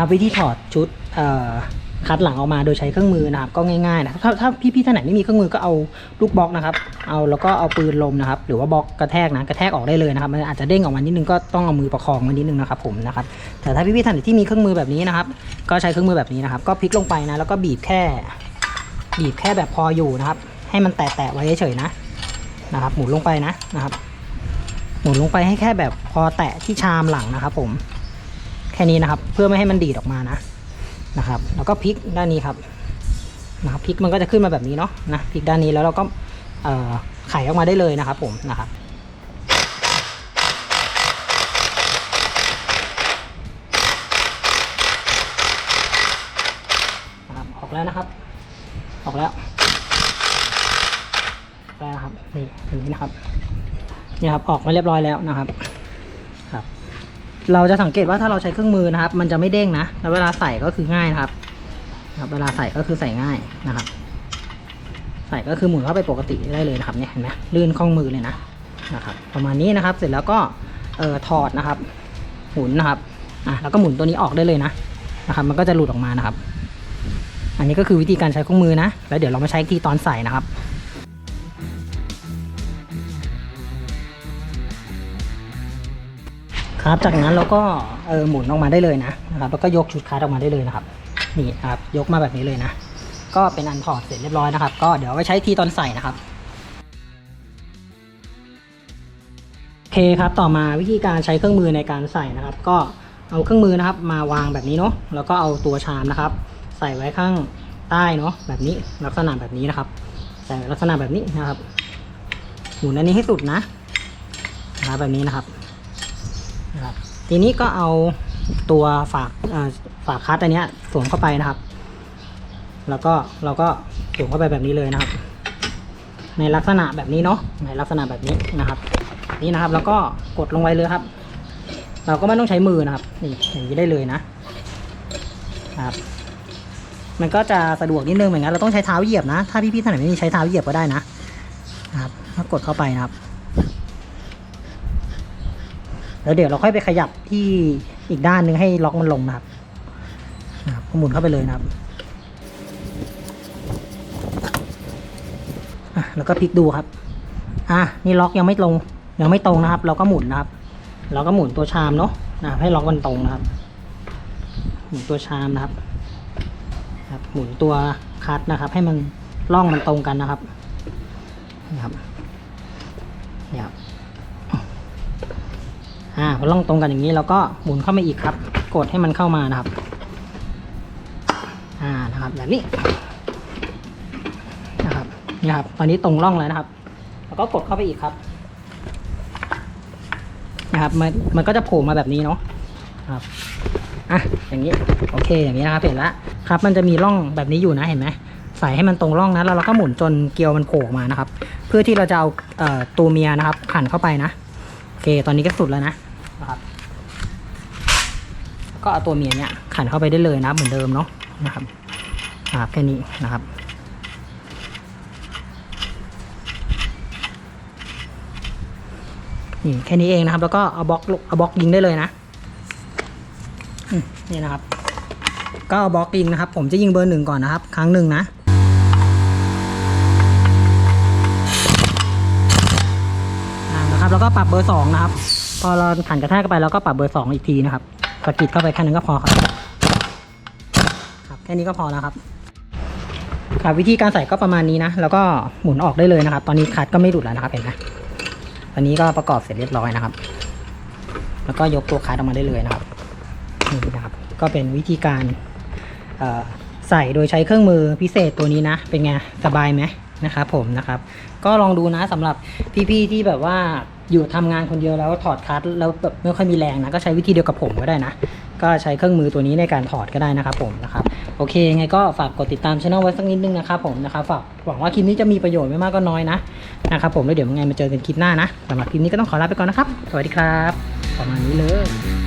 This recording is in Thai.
ครับวิธีถอดชุดคัดหลังออกมาโดยใช้เครื่องมือนะครับ ก็ง่ายๆนะครับถ้าถ้าพี่ๆท่านไหนไม่มีเครื่องมือก็เอาลูกบล็อกนะครับ เอาแล้วก็เอาปืนลมนะครับ หรือว่าบล็อกกระแทกนะกระแทกออกได้เลยนะครับมันอาจจะเด้งออกมานิดนึงก็ต้องเอามือประคองมันนิดนึงนะครับผมนะครับแต่ถ้าพี่ๆท่านไหนที่มีเครื่องมือแบบนี้นะครับ ก็ใช้เครื่องมือแบบนี้นะครับ ก็พลิกลงไปนะแล้วก็บีบแค่ บีบแค่แบบพออยู่นะครับ ให้มันแตะๆไว้เฉยๆนะนะครับ หมุนลงไปนะนะครับ หมุนลงไปให้แค่แบบพอแตะที่ชามหลังนะครับ ผม ค่นี้นะครับ เพื่อไม่ให้มันดีดออกมานะนะครับ แล้วก็พลิกด้านนี้ครับนะครับพลิกมันก็จะขึ้นมาแบบนี้เนาะนะพลิกด้านนี้แล้วเราก็เอ่อไขออกมาได้เลยนะครับ ผมนะครับออกแล้วนะครับ ออกแล้วแล้วครับนี่อย่างนี้นะครับนี่ครับออกมาเรียบร้อยแล้วนะครับ เราจะสังเกตว่าถ้าเราใช้เครื่องมือนะครับ มันจะไม่เด้งนะแล้วเวลาใส่ก็คือง่ายนะครับครับเวลาใส่ก็คือใส่ง่ายนะครับ ใส่ก็คือหมุนเข้าไปปกติได้เลยนะครับเนี่ยเห็นไหมลื่นคล่องมือเลยนะนะครับ ประมาณนี้นะครับ เสร็จแล้วก็เอ่อถอดนะครับ หมุนนะครับอะแล้วก็หมุนตัวนี้ออกได้เลยนะนะครับ มันก็จะหลุดออกมานะครับ อันนี้ก็คือวิธีการใช้เครื่องมือนะ แล้วเดี๋ยวเรามาใช้อีกทีตอนใส่นะครับ ครับ จากนั้นเราก็เออหมุนออกมาได้เลยนะนะครับแล้วก็ยกชุดคัสออกมาได้เลยนะครับ นี่นะครับยกมาแบบนี้เลยนะ ก็เป็นอันถอดเสร็จเรียบร้อยนะครับ ก็เดี๋ยวไว้ใช้ทีตอนใส่นะครับโอเคครับต่อมาวิธีการใช้เครื่องมือในการใส่นะครับ ก็เอาเครื่องมือนะครับ มาวางแบบนี้เนาะแล้วก็เอาตัวชามนะครับ ใส่ไว้ข้างใต้เนาะแบบนี้ลักษณะแบบนี้นะครับใส่ลักษณะแบบนี้นะครับหมุนอันนี้ให้สุดนะนะแบบนี้นะครับ นะครับ ทีนี้ก็เอาตัวฝากฝากคัสอันนี้สวมเข้าไปนะครับ แล้วก็เราก็สวมเข้าไปแบบนี้เลยนะครับ ในลักษณะแบบนี้เนาะในลักษณะแบบนี้นะครับ นี่นะครับแล้วก็กดลงไปเลยครับ เราก็ไม่ต้องใช้มือนะครับ นี่อย่างนี้ได้เลยนะครับมันก็จะสะดวกนิดนึงเหมือนกันเราต้องใช้เท้าเหยียบนะ ถ้าพี่ๆท่านไหนไม่มีใช้เท้าเหยียบก็ได้นะ นะครับก็กดเข้าไปนะครับ แล้วเดี๋ยวเราค่อยไปขยับที่อีกด้านหนึ่งให้ล็อกมันลงนะครับนะครับหมุนเข้าไปเลยนะครับอะแล้วก็พลิกดูครับ อะนี่ล็อกยังไม่ลงยังไม่ตรงนะครับ เราก็หมุนนะครับ เราก็หมุนตัวชามเนาะนะครับให้ล็อกมันตรงนะครับ หมุนตัวชามนะครับครับหมุนตัวคัดนะครับ ให้มันล่องมันตรงกันนะครับนี่ครับนี่ครับ อ่าพอล่องตรงกันอย่างนี้เราก็หมุนเข้ามาอีกครับ กดให้มันเข้ามานะครับ อ่านะครับแบบนี้นะครับนี่ครับตอนนี้ตรงร่องแล้วนะครับ แล้วก็กดเข้าไปอีกครับนะครับมันมันก็จะโผล่มาแบบนี้เนาะครับอะอย่างนี้โอเคอย่างนี้นะครับเห็นล้วครับ มันจะมีร่องแบบนี้อยู่นะเห็นไหมใส่ให้มันตรงร่องนะแล้วเราก็หมุนจนเกลียวมันโผล่มานะครับ เพื่อที่เราจะเอาเอ่อตัวเมียนะครับขันเข้าไปนะโอเค ตอนนี้ก็สุดแล้วนะ นะครับก็เอาตัวเมียเนี่ยขันเข้าไปได้เลยนะเหมือนเดิมเนาะนะครับครับแค่นี้นะครับนี่แค่นี้เองนะครับ แล้วก็เอาบล็อกเอาบล็อกยิงได้เลยนะนี่นะครับ ก็เอาบล็อกยิงนะครับ ผมจะยิงเบอร์หนึ่งก่อนนะครับ ครั้งหนึ่งนะนะครับแล้วก็ปรับเบอร์สองนะครับ พอเราขันกระแทกเข้าไปแล้วก็ปรับเบอร์สองอีกทีนะครับสะกิดเข้าไปแค่นั้นก็พอครับครับแค่นี้ก็พอแล้วครับครับวิธีการใส่ก็ประมาณนี้นะ แล้วก็หมุนออกได้เลยนะครับ ตอนนี้คัดก็ไม่หลุดแล้วนะครับเห็นไหมตอนนี้ก็ประกอบเสร็จเรียบร้อยนะครับ แล้วก็ยกตัวคัดออกมาได้เลยนะครับนี่นะครับ ก็เป็นวิธีการใส่โดยใช้เครื่องมือพิเศษตัวนี้นะ เป็นไงสบายไหมนะครับผมนะครับ ก็ลองดูนะสำหรับพี่ๆที่แบบว่า อยู่ทำงานคนเดียวแล้วถอดคัดแล้วแบบไม่ค่อยมีแรงนะก็ใช้วิธีเดียวกับผมก็ได้นะ ก็ใช้เครื่องมือตัวนี้ในการถอดก็ได้นะครับผมนะครับโอเคยังไงก็ฝากกดติดตามช่องไว้สักนิดนึงนะครับผมนะครับฝากหวังว่าคลิปนี้จะมีประโยชน์ไม่มากก็น้อยนะนะครับผมแล้วเดี๋ยวยังไงมาเจอกันคลิปหน้านะสำหรับคลิปนี้ก็ต้องขอลาไปก่อนนะครับ สวัสดีครับ ประมาณนี้เลย